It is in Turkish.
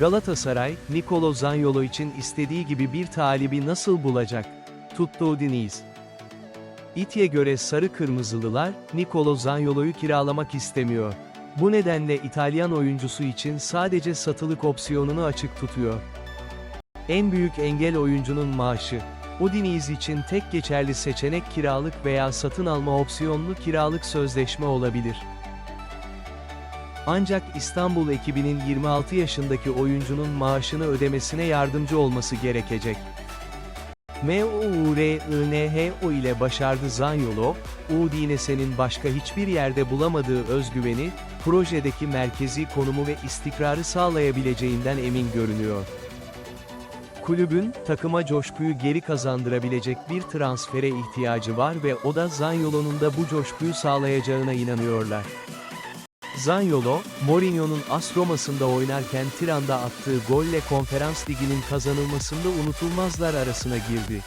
Galatasaray, Nicolo Zaniolo için istediği gibi bir talibi nasıl bulacak? Tuttu Diniz. İT'ye göre sarı kırmızılılar, Nicolo Zaniolo'yu kiralamak istemiyor. Bu nedenle İtalyan oyuncusu için sadece satılık opsiyonunu açık tutuyor. En büyük engel oyuncunun maaşı. Udinese için tek geçerli seçenek kiralık veya satın alma opsiyonlu kiralık sözleşme olabilir. Ancak İstanbul ekibinin 26 yaşındaki oyuncunun maaşını ödemesine yardımcı olması gerekecek. M-O-U-R-I-N-H-O ile başardı Zaniolo, Udinese'nin başka hiçbir yerde bulamadığı özgüveni, projedeki merkezi konumu ve istikrarı sağlayabileceğinden emin görünüyor. Kulübün, takıma coşkuyu geri kazandırabilecek bir transfere ihtiyacı var ve o da Zaniolo'nun da bu coşkuyu sağlayacağına inanıyorlar. Zaniolo, Mourinho'nun AS Roma'sında oynarken Tiran'da attığı golle Konferans Ligi'nin kazanılmasında unutulmazlar arasına girdi.